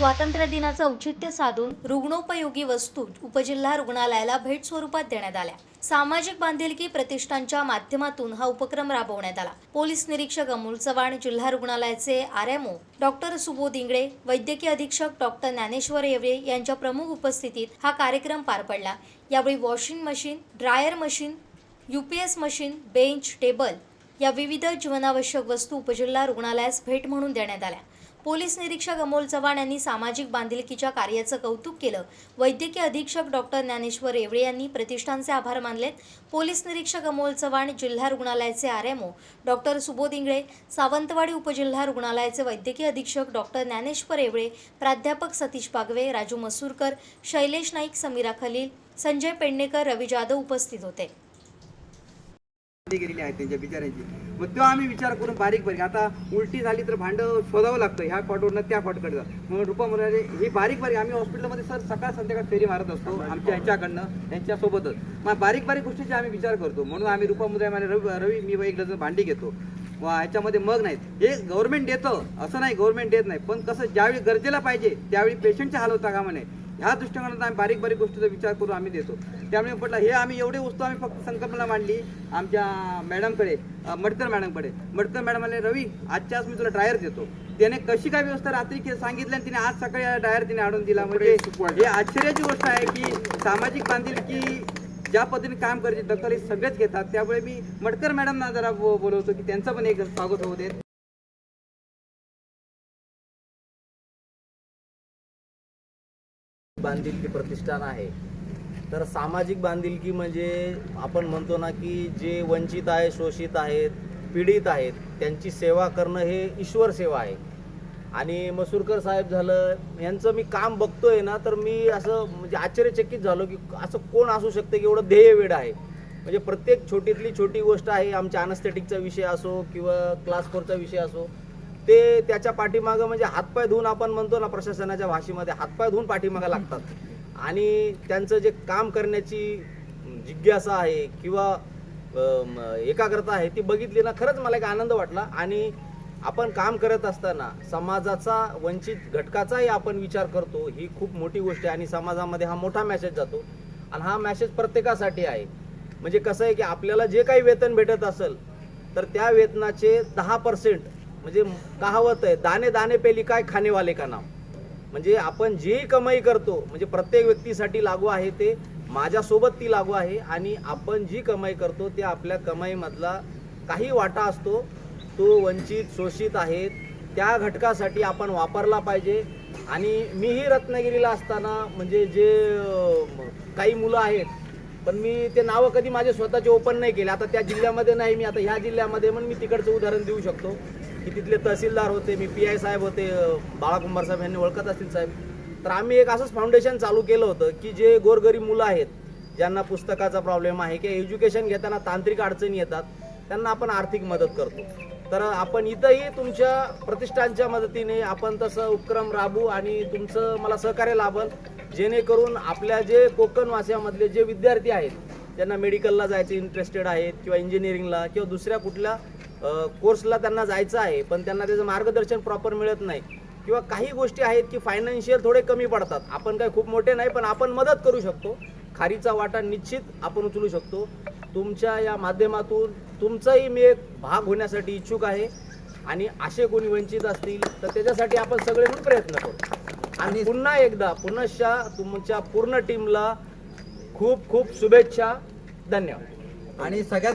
स्वातंत्र्य दिनाचं औचित्य साधून रुग्णोपयोगी वस्तू उपजिल्हा रुग्णालयाला भेट स्वरूपात देण्यात आल्या. सामाजिक बांधिलकी प्रतिष्ठानच्या माध्यमातून हा उपक्रम राबवण्यात आला. पोलीस निरीक्षक अमोल चव्हाण जिल्हा रुग्णालयाचे R M O doctor Subodh Ingale वैद्यकीय अधीक्षक डॉक्टर ज्ञानेश्वर येवळे यांच्या प्रमुख उपस्थितीत हा कार्यक्रम पार पडला. यावेळी washing machine dryer machine UPS machine bench table या विविध जीवनावश्यक वस्तू उपजिल्हा रुग्णालयास भेट म्हणून देण्यात आल्या. पोलीस निरीक्षक अमोल चव्हाण यांनी सामाजिक बांधिलकीच्या कार्याचं कौतुक केलं. वैद्यकीय अधीक्षक डॉक्टर ज्ञानेश्वर येवळे यांनी प्रतिष्ठानचे आभार मानलेत. पोलीस निरीक्षक अमोल चव्हाण जिल्हा रुग्णालयाचे R M O doctor Subodh Ingale Sawantwadi उपजिल्हा रुग्णालयाचे वैद्यकीय अधीक्षक डॉक्टर ज्ञानेश्वर येवळे प्राध्यापक सतीश बागवे राजू मसूरकर शैलेश नाईक समीरा खलील संजय पेडणेकर रवी जाधव उपस्थित होते. गेलेली आहेत त्यांच्या बिचाऱ्यांची. मग तो आम्ही विचार करून बारीक बारीक आता उलटी झाली तर भांडं शोधावं लागतं ह्या कॉटवरनं त्या कॉटकडे म्हणून रुपा म्हणाले हे बारीक बारीक आम्ही हॉस्पिटलमध्ये सर सकाळ संध्याकाळ फेरी मारत असतो आमच्या ह्याच्याकडनं यांच्यासोबतच मग बारीक बारीक गोष्टीचे आम्ही विचार करतो. म्हणून आम्ही रुपा मुद्रा रवी रवी मी एक डझन भांडी घेतो. व ह्याच्यामध्ये मग नाहीत. हे गव्हर्नमेंट देतं. असं नाही गव्हर्नमेंट देत नाही. पण कसं ज्यावेळी गरजेला पाहिजे त्यावेळी पेशंटच्या हाल होता कामा म्हणे ह्या दृष्टिकोनातून आम्ही बारीक बारीक गोष्टीचा विचार करून आम्ही देतो. त्यामुळे म्हटलं हे आम्ही एवढे वस्तू आम्ही फक्त संकल्पना मांडली आमच्या मॅडमकडे मडकर मॅडमकडे. मडकर मॅडम आले रवी आजच्या आज मी तुला ड्रायर देतो. त्याने कशी काय व्यवस्था रात्री सांगितली आणि तिने आज सकाळी ड्रायर तिने आणून दिला. म्हणजे हे आश्चर्याची गोष्ट आहे की सामाजिक बांधिलकी ज्या पद्धतीने काम करते दखल हे सगळेच घेतात. त्यामुळे मी मडकर मॅडमना जरा बोलवतो की त्यांचं पण एक स्वागत होऊ देत. बांधिलकी प्रतिष्ठान आहे. तर सामाजिक बांधिलकी म्हणजे आपण म्हणतो ना की जे वंचित आहे शोषित आहेत पीडित आहेत त्यांची सेवा करणं हे ईश्वर सेवा आहे. आणि मसूरकर साहेब झालं यांचं मी काम बघतोय ना तर मी असं म्हणजे आश्चर्यचकित झालो की असं कोण असू शकतं की एवढं ध्येय वेळ आहे? म्हणजे प्रत्येक छोटीतली छोटी गोष्ट आहे आमच्या अनस्थेटिकचा विषय असो किंवा क्लास फोरचा विषय असो ते त्याच्या पाठीमागं म्हणजे हातपाय धुवून आपण म्हणतो ना प्रशासनाच्या भाषेमध्ये हातपाय धुवून पाठीमागं लागतात. आणि त्यांचं जे काम करण्याची जिज्ञासा आहे किंवा एकाग्रता आहे ती बघितली ना खरंच मला एक आनंद वाटला. आणि आपण काम करत असताना समाजाचा वंचित घटकाचाही आपण विचार करतो ही खूप मोठी गोष्ट आहे. आणि समाजामध्ये हा मोठा मेसेज जातो. आणि हा मेसेज प्रत्येकासाठी आहे. म्हणजे कसं आहे की आपल्याला जे काही वेतन भेटत असेल तर त्या वेतनाचे दहा पर्सेंट म्हणजे कहावत आहे दाने दाने पेली काय खानेवाले का नाम म्हणजे आपण जी कमाई करतो म्हणजे प्रत्येक व्यक्तीसाठी लागू आहे ते माझ्यासोबत ती लागू आहे आणि आपण जी कमाई करतो ते आपल्या कमाईमधला काही वाटा असतो तो वंचित शोषित आहेत त्या घटकासाठी आपण वापरला पाहिजे. आणि मीही रत्नागिरीला असताना म्हणजे जे काही मुलं आहेत पण मी ते नावं कधी माझे स्वतःचे ओपन नाही केले. आता त्या जिल्ह्यामध्ये नाही मी आता ह्या जिल्ह्यामध्ये म्हणून मी तिकडचं उदाहरण देऊ शकतो. की तिथले तहसीलदार होते मी पी आय साहेब होते बाळाकुंभार बाळा साहेब यांनी ओळखत असतील साहेब. तर आम्ही एक असंच फाउंडेशन चालू केलं होतं की जे गोरगरीब मुलं आहेत ज्यांना पुस्तकाचा प्रॉब्लेम आहे किंवा एज्युकेशन घेताना तांत्रिक अडचणी येतात त्यांना आपण आर्थिक मदत करतो. तर आपण इथंही तुमच्या प्रतिष्ठानच्या मदतीने आपण तसं उपक्रम राबू आणि तुमचं मला सहकार्य लाभल. जेणेकरून आपल्या जे कोकणवासियामधले जे विद्यार्थी आहेत ज्यांना मेडिकलला जायचे इंटरेस्टेड आहेत किंवा इंजिनिअरिंगला किंवा दुसऱ्या कुठल्या कोर्सला त्यांना जायचं आहे पण त्यांना त्याचं मार्गदर्शन प्रॉपर मिळत नाही. किंवा काही गोष्टी आहेत की फायनान्शियल थोडे कमी पडतात. आपण काही खूप मोठे नाही पण आपण मदत करू शकतो. खारीचा वाटा निश्चित आपण उचलू शकतो. तुमच्या या माध्यमातून तुमचाही मी एक भाग होण्यासाठी इच्छुक आहे. आणि असे कोणी वंचित असतील तर त्याच्यासाठी आपण सगळे मिळून प्रयत्न करू. आणि पुन्हा एकदा पुनश्च तुमच्या पूर्ण टीमला खूप खूप शुभेच्छा. धन्यवाद. आणि सगळ्यात